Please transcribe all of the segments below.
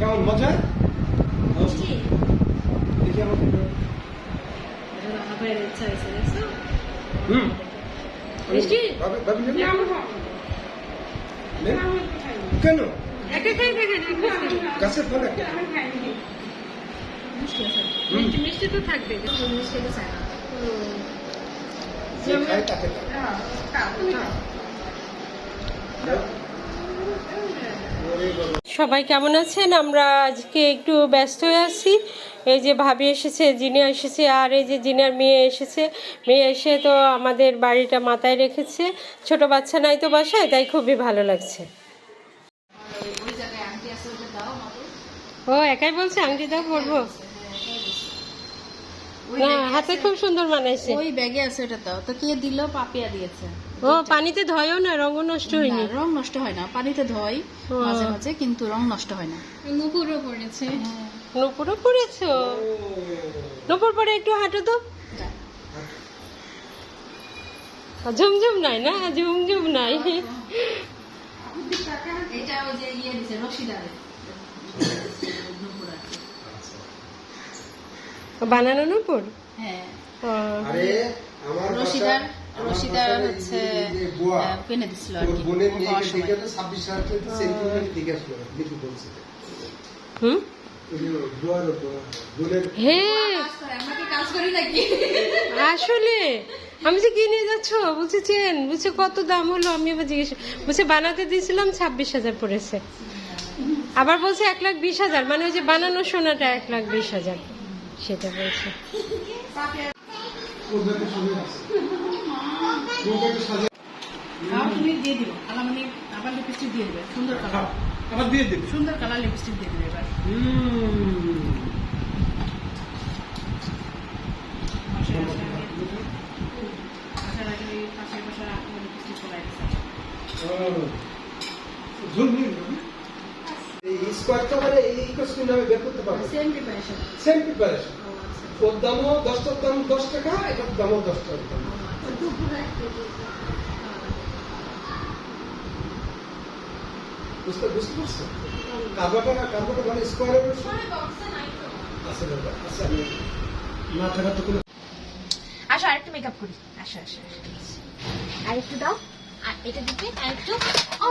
কেমন মজা? দেখি আমাকে আবার ইচ্ছা হয়েছে দেখছ? হুম। মিষ্টি? কেন? একটা খাই দেখেন এক। গাছের ফল মিষ্টি। তো থাকবে মিষ্টি তো চায় না খায় তাকে দাও। দাও। ওরে বাবা। সবাই কেমন আছেন? আমরা আজকে একটু ব্যস্ত হয়ে আছি। এই যে ভাবি এসেছে, জিনিয়া এসেছে, আর এই যে জিনার মেয়ে এসেছে। মেয়ে এসে তো আমাদের বাড়িটা মাথায় রেখেছে। ছোট বাচ্চা নাই তো বাসায়, তাই খুবই ভালো লাগছে। ও, একাই বলছে, আংটি দাও, পরবো। না হাতে খুব সুন্দর মানাইছে ওই ব্যাগে আছে ওটা তো। তো কে দিল? পাপিয়া দিয়েছে। ও পানিতে ধয়ও না রঙ নষ্ট হয়নি। না, রং নষ্ট হয় না। পানিতে ধয় মাঝে মাঝে কিন্তু রং নষ্ট হয় না। নুপুরও পড়েছে। নুপুরও পড়েছো? নুপুর পরে একটু হাঁটো তো। ঝুমঝুম নাই না? ঝুমঝুম নাই। এটা ওই যে ইয়ে দিছে রশিদারে। বানানো নুপুর হ্যাঁ। আরে আমার রশিদার রশিদার হচ্ছে যে- যে বুয়া, আহ, কিনে দিছিল আর কি বোনের মেয়েকে দেখে তো 26 হাজার টাকা সেন্টিমেন্ট দেখে আসলো, দেখি বলছে। হুম? ওই যে কি কাজ করি নাকি? আসলে আমি যে কিনে যাচ্ছ? বলছি চেন বলছে কত দাম হলো? আমি আবার জিজ্ঞেস বলছে বানাতে দিয়েছিলাম ছাব্বিশ হাজার পড়েছে। আবার বলছে এক লাখ বিশ হাজার মানে ওই যে বানানো সোনাটা এক লাখ বিশ হাজার। সেটা বলছে। তুমি দিয়ে আবার লিপস্টিক দিয়ে দিবে। সুন্দর কালার। আবার দিয়ে দিবি। সুন্দর কালার লিপস্টিক দিয়ে দিবে এবার। হুম। পাশে স্কোয়ারটা মানে এই কোশ্চেন আমি বের করতে পারব। সেম প্রিপারেশন সেম প্রিপারেশন ওর দামও দশটার দাম দশ টাকা এটার দামও দশ টাকা। বুঝতে বুঝতে পারছ? কারবাটা কারবাটা মানে স্কোয়ারের আছে ব্যাপার আছে। আমি না থাকার তো কোনো আসো আরেকটু মেকআপ করি। আসো আসো আসো। আরেকটু দাও। আর এটা দিতে আরেকটু। ও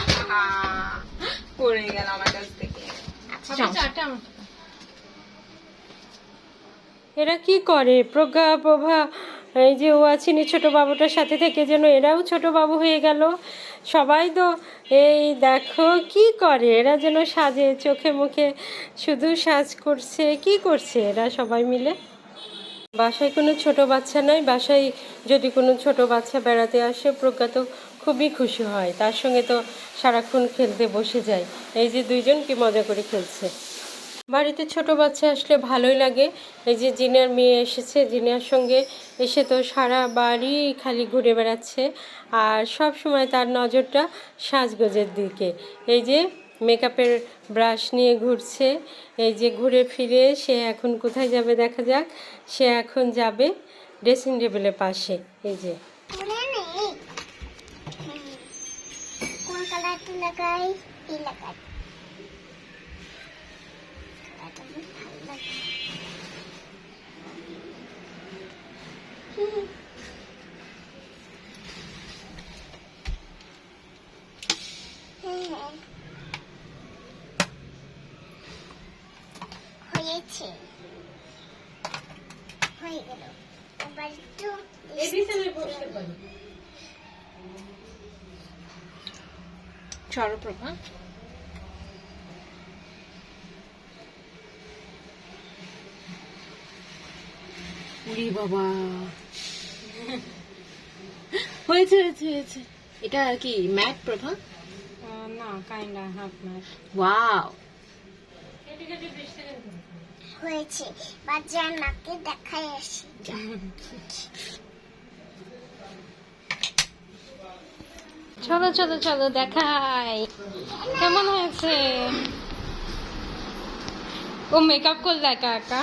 আহা! পড়ে গেল আমার কাছ থেকে। আচ্ছা থেকে। এরা কি করে? প্রজ্ঞা প্রভা এই যে ও আছিনি ছোট বাবুটার সাথে থেকে যেন এরাও ছোট বাবু হয়ে গেল। সবাই তো এই দেখো কি করে? এরা যেন সাজে চোখে মুখে শুধু সাজ করছে। কি করছে এরা সবাই মিলে? বাসায় কোনো ছোট বাচ্চা নাই? বাসায় যদি কোনো ছোট বাচ্চা বেড়াতে আসে প্রজ্ঞা তো খুবই খুশি হয়। তার সঙ্গে তো সারাক্ষণ খেলতে বসে যায়। এই যে দুইজন কি মজা করে খেলছে। বাড়িতে ছোট বাচ্চা আসলে ভালোই লাগে। এই যে জিনার মেয়ে এসেছে, জিনার সঙ্গে এসে তো সারা বাড়ি খালি ঘুরে বেড়াচ্ছে আর সব সময় তার নজরটা সাজগোজের দিকে। এই যে মেকআপের ব্রাশ নিয়ে ঘুরছে। এই যে ঘুরে ফিরে সে এখন কোথায় যাবে দেখা যাক। সে এখন যাবে ড্রেসিং টেবিলের পাশে। এই যে মনে নেই কোন কালারটা লাগাই এই লাগাই। হ্যাঁ। হয়েছে হয়ে গেল এবার একটু সর্বপ্রভা উরি বাবা। হয়েছে হয়েছে হয়েছে। এটা আর কি ম্যাট প্রভা? না কাইন্ডা হাফ ম্যাচ ওয়াও হয়েছে বাজার মাকে দেখাই আসি। চলো চলো চলো দেখাই। কেমন হয়েছে? ও মেকআপ করলে একা একা?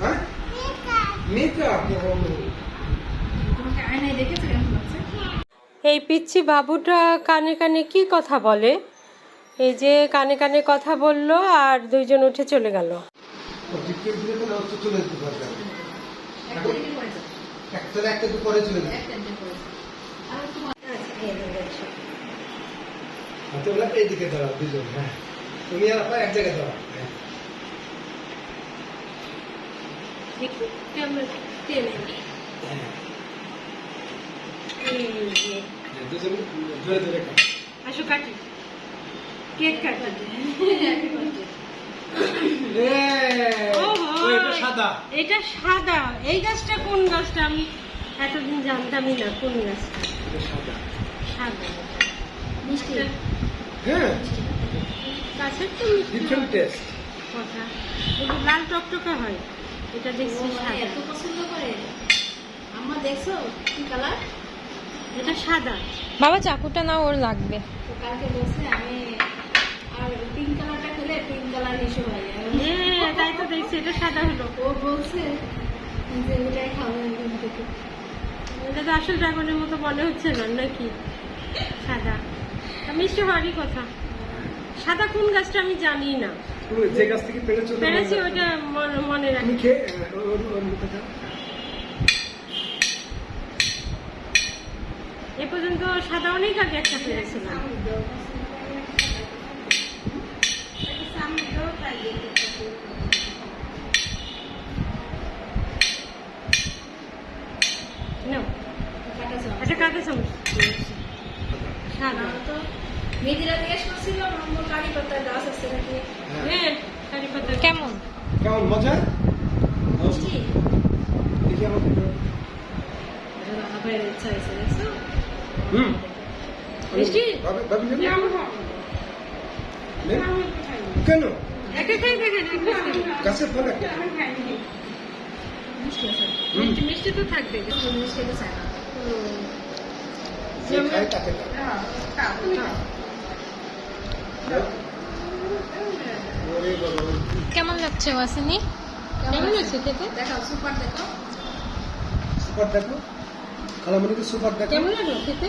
হ্যাঁ? এই পিচ্ছি বাবুটা কানে কানে কি কথা বলে? এই যে কানে কানে কথা বলল আর দুইজন উঠে চলে গেল। এইদিকে দাঁড়াও দুজন হ্যাঁ। তুমি আর এক জায়গায় দাঁড়াও হ্যাঁ। দেখি টেনে। হ্যাঁ। এই যে। দুজন ধরে ধরে আসো কাটি। কেক কাটি ও ও এটা সাদা। এটা সাদা। এই গাছটা কোন গাছটা? আমি এতদিন জানতামই না কোন গাছটা। সাদা। সাদা। মিষ্টি। হ্যাঁ। গাছের তো ডিফারেন্ট টেস্ট কথা। লাল টকটকে হয় এটা দেখছি এত পছন্দ করে। আম্মা দেখছ কি কালার? এটা সাদা। বাবা চাকুটা না ওর লাগবে। কালকে বলছে আমি আর পিঙ্ক কালারটা খেলে পিঙ্ক কালার ইস্যু হয় আর হ্যাঁ তাই তো দেখছি এটা সাদা হলো। ও বলছে যে ওটাই খাব একদম থেকে। এটা তো আসল ড্রাগনের মতো মনে হচ্ছে না নাকি? সাদা। মিষ্টি হওয়ারই কথা। সাদা কোন গাছটা আমি জানি না। যে গাছ থেকে পেরেছ পেরেছি ওটা মনে- মনে রাখি। এ পর্যন্ত সাদা অনেক আগে একটা পেরেছিলাম। নাও, কাটা চামচ একটা কাঁটা চামচ সাদা আমরা তো মেয়েদিরা জিজ্ঞেস করছিল নম্বর কারি পাতার গাছ আছে নাকি? হ্যাঁ। হ্যাঁ কারি পাতা কেমন? কেমন মজা? মিষ্টি? দেখি। এটা রান্না করে ইচ্ছা হয়েছে দেখছ হুম। মিষ্টি? আমার-। কেন? ফল। মিষ্টি হুম। তো থাকবে মিষ্টি কেমন লাগছে ওয়াসিনি? কেমন আছে খেতে? দেখাও সুপার দেখো। সুপার দেখো। খালামণিকে সুপার দেখো। কেমন লাগল খেতে?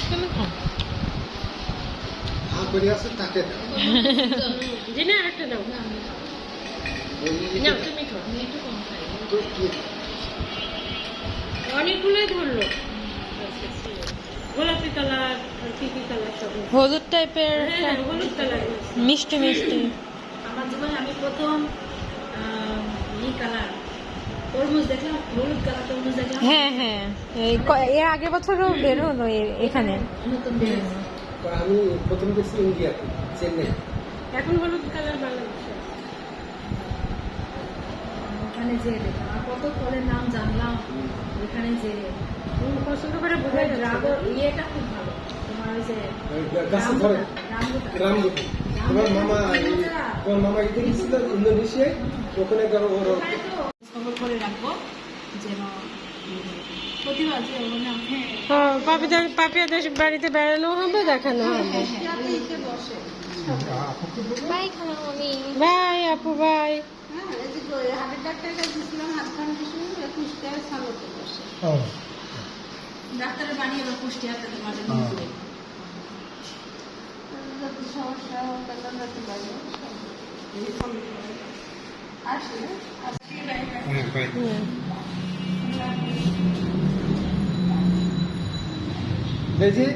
তুমি খাও হা করে আছে তাকে দাও জেনে দাও। তুমি খাও? অনেকগুলোই ধরলো। গোলাপি কালার আর কি কি কালার সব হলুদ টাইপের হ্যাঁ হলুদ কালার মিষ্টি মিষ্টি। আমার জীবনে আমি প্রথম আহ, ই কালার তরমুজ দেখলাম হলুদ কালার তরমুজ দেখলাম। হ্যাঁ হ্যাঁ। এর আগের বছরও বের হলো এখানে। নতুন আমি প্রথম দেখছি ইন্ডিয়াতে চেন্নাই। এখন হলুদ কালার বাংলাদেশে? ওখানে দেখলাম কত ফলের নাম জানলাম ওখানে যে পছন্দ করে ড্রাগন ইয়েটা খুব ভালো। তোমার ওই যে তোমার মামা তোমার মামা গেছিল ইন্দোনেশিয়ায়? ওখানে ওর খবর করে রাখব যেন পাপিয়াদের বাড়িতে বেড়ানো হবে দেখানো হবে। বাই খালামণি। বাই আপু বাই। ডাক্তারের কাছে গেছিলাম হাত খান কুষ্টিয়ার সালোতে বসে ডাক্তারের বানিয়ে এবার কুষ্টিয়াতে তোমাদের হ্যাঁ। নিয়ে সমস্যা যাতে পারে আসলে হ্যাঁ বাই এই যে